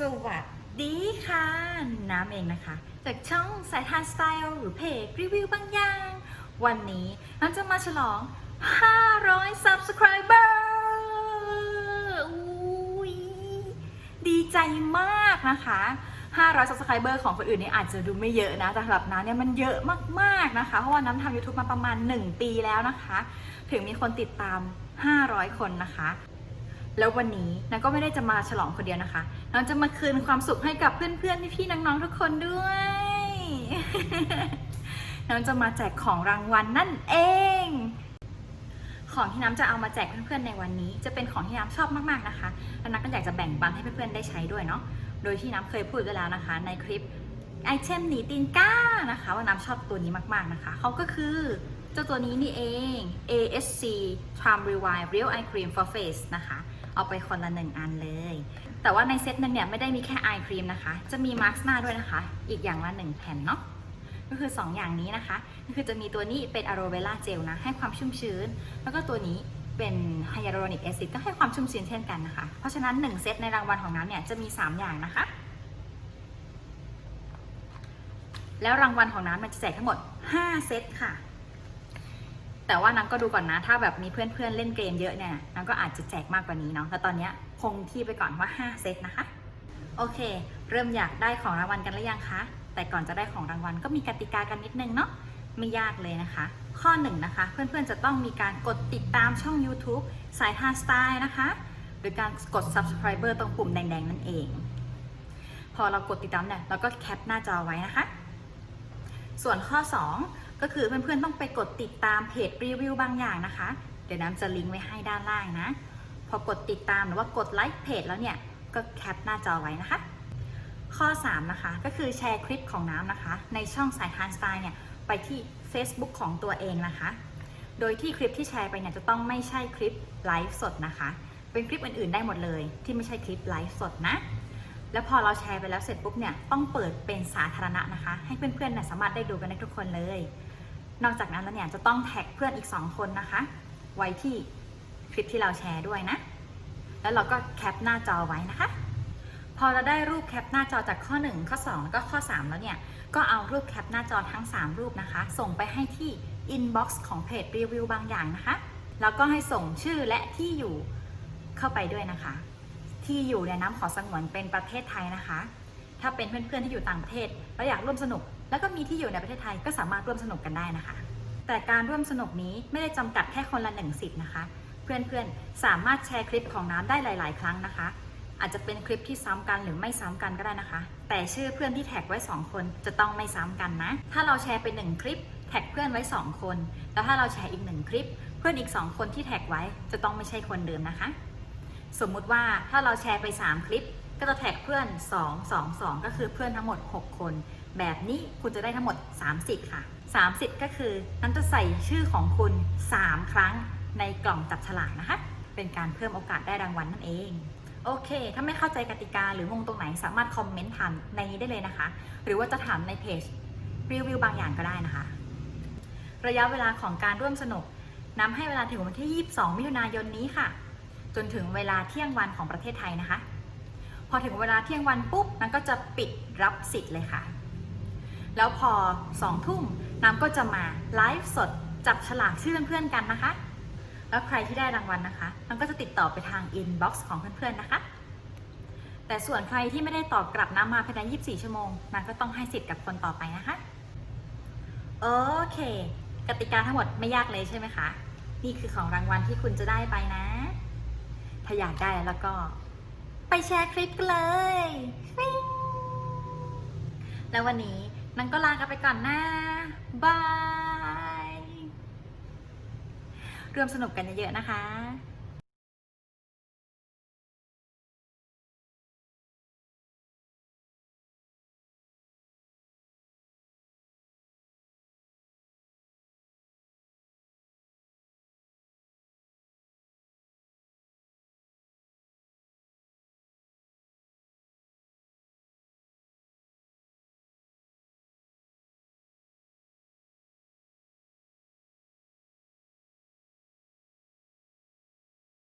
สวัสดีค่ะ น้ำเองนะคะ จากช่องสายทานสไตล์หรือเพจรีวิวบางอย่าง วันนี้น้ำจะมาฉลอง 500 subscriber อุ้ยดีใจมากนะคะ 500 subscriber ของคนอื่นนี่อาจจะดูไม่เยอะนะ แต่สำหรับน้ำเนี่ยมันเยอะมากๆนะคะ เพราะว่าน้ำทำ YouTube มาประมาณ 1 ปีแล้วนะคะ ถึงมีคนติดตาม 500 คนนะคะ แล้ววันนี้นันก็ไม่ได้จะมาฉลองคนเดียวนะคะนันจะมาคืนความสุขให้กับเพื่อนๆพี่ๆน้องๆทุกคนด้วยน้ำจะมาแจกของรางวัลนั่นเอง ของที่น้ำจะเอามาแจกเพื่อนๆในวันนี้ จะเป็นของที่น้ำชอบมากๆนะคะและน้ำก็อยากจะแบ่งปันให้เพื่อนๆได้ใช้ด้วยเนาะ โดยที่น้ำเคยพูดไว้แล้วนะคะ ในคลิปไอเทมหนีตีนก้านะคะ ว่าน้ำชอบตัวนี้มากๆนะคะเขาก็คือเจ้าตัวนี้นี่เอง ASC Charm Revive Real Eye Cream for Face นะคะ เอาไปคนละหนึ่งอันเลย แต่ว่าในเซตหนึงเนี่ยไม่ได้มีแค่ไอครีมนะคะ จะมีมาร์กหน้าด้วยนะคะ อีกอย่างละหนึ่งแผ่นเนาะก็คือ 2 อย่างนี้นะคะก็คือจะมีตัวนี้เป็นอะโรเวล่าเจลนะให้ความชุ่มชื้น แล้วก็ตัวนี้เป็นไฮยาลูรอนิกแอซิดก็ให้ความชุ่มชื้นเช่นกันนะคะ เพราะฉะนั้น 1 เซตในรางวัลของน้ำเนี่ยจะมี 3 อย่างนะคะ แล้วรางวัลของน้ำมันจะแจกทั้งหมด 5 เซตค่ะ แต่ว่าน้ำก็ดูก่อนนะ ถ้าแบบมีเพื่อนๆเล่นเกมเยอะเนี่ยน้ำก็อาจจะแจกมากกว่านี้เนาะแต่ตอนนี้คงที่ไปก่อนว่า 5 เซตนะคะ โอเค เริ่มอยากได้ของรางวัลกันหรือยังคะ แต่ก่อนจะได้ของรางวัลก็มีกติกากันนิดนึงเนาะไม่ยากเลยนะคะ ข้อหนึ่งนะคะ เพื่อนๆจะต้องมีการกดติดตามช่อง YouTube สายทานสไตล์นะคะโดยการกด subscriber ตรงปุ่มแดงๆ นั่นเอง พอเรากดติดตามเนี่ยเราก็แคปหน้าจอไว้นะคะ ส่วนข้อ 2 ก็คือเพื่อนๆต้องไปกดติดตามเพจรีวิวบางอย่างนะคะ เดี๋ยวน้ำจะลิงก์ไว้ให้ด้านล่างนะ พอกดติดตามหรือว่ากดไลค์เพจแล้วเนี่ยก็แคปหน้าจอไว้นะคะ ข้อ 3 นะคะ ก็คือแชร์คลิปของน้ำนะคะ ในช่องสายทานสไตล์เนี่ยไปที่ Facebook ของตัวเองนะคะ โดยที่คลิปที่แชร์ไปเนี่ยจะต้องไม่ใช่คลิปไลฟ์สดนะคะ เป็นคลิปอื่นๆ ได้หมดเลย ที่ไม่ใช่คลิปไลฟ์สดนะ แล้วพอเราแชร์ไปแล้วเสร็จปุ๊บเนี่ยต้องเปิดเป็นสาธารณะนะคะ ให้เพื่อนๆเนี่ยสามารถได้ดูกันได้ทุกคนเลย นอกจากนั้นแล้วเนี่ยจะต้องแท็กเพื่อนอีก 2 คนนะคะ ไว้ที่คลิปที่เราแชร์ด้วยนะ แล้วเราก็แคปหน้าจอไว้นะคะ พอเราได้รูปแคปหน้าจอจากข้อ 1 ข้อ 2 แล้วก็ข้อ 3 แล้วเนี่ย ก็เอารูปแคปหน้าจอทั้ง 3 รูปนะคะ ส่งไปให้ที่ inbox ของเพจรีวิวบางอย่างนะคะ แล้วก็ให้ส่งชื่อและที่อยู่เข้าไปด้วยนะคะ ที่อยู่ในยน้ำขอสงวนเป็นประเทศไทยนะคะ ถ้าเป็นเพื่อนๆที่อยู่ต่างประเทศแล้วอยากร่วมสนุก แล้วก็มีที่อยู่ในประเทศไทยก็สามารถร่วมสนุกกันได้นะคะ แต่การร่วมสนุกนี้ไม่ได้จำกัดแค่คนละหนึ่งสิทธิ์นะคะ เพื่อนๆ สามารถแชร์คลิปของน้ำได้หลาย ๆ ครั้งนะคะ อาจจะเป็นคลิปที่ซ้ำกันหรือไม่ซ้ำกันก็ได้นะคะ แต่ชื่อเพื่อนที่แท็กไว้ 2 คนจะต้องไม่ซ้ำกันนะ ถ้าเราแชร์ไป1คลิปแท็กเพื่อนไว้ 2 คน แล้วถ้าเราแชร์อีก 1 คลิป เพื่อนอีก 2 คนที่แท็กไว้จะต้องไม่ใช่คนเดิมนะคะ สมมุติว่าถ้าเราแชร์ไป 3 คลิป ก็จะแท็กเพื่อน 2 2 2 ก็คือเพื่อนทั้งหมด 6 คน แบบนี้คุณจะได้ทั้งหมด30ค่ะ30ก็คือนั้นจะใส่ชื่อของคุณ 3 ครั้งในกล่องจับฉลากนะคะ เป็นการเพิ่มโอกาสได้รางวัลนั่นเอง โอเค ถ้าไม่เข้าใจกติกาหรืองงตรงไหนสามารถคอมเมนต์ถามในนี้ได้เลยนะคะ หรือว่าจะถามในเพจรีวิวบางอย่างก็ได้นะคะ ระยะเวลาของการร่วมสนุกนำให้เวลาถึงวันที่ 22 มิถุนายนนี้ค่ะ จนถึงเวลาเที่ยงวันของประเทศไทยนะคะ พอถึงเวลาเที่ยงวันปุ๊บน้ำก็จะปิดรับสิทธิ์เลยค่ะ แล้วพอสองทุ่มน้ำก็จะมาไลฟ์สดจับฉลากชื่อเพื่อนๆกันนะคะ แล้วใครที่ได้รางวัลนะคะน้ำก็จะติดต่อไปทางอินบ็อกซ์ของเพื่อนๆนะคะ แต่ส่วนใครที่ไม่ได้ตอบกลับน้ำมาภายใน 24 ชั่วโมงน้ำก็ต้องให้สิทธิ์กับคนต่อไปนะคะโอเค กติกาทั้งหมดไม่ยากเลยใช่ไหมคะ นี่คือของรางวัลที่คุณจะได้ไปนะ ถ้าอยากได้แล้วก็ ไปแชร์คลิปกันเลย แล้ววันนี้ นังก็ลากันไปก่อนนะบายร่วมสนุกกันเยอะๆนะคะ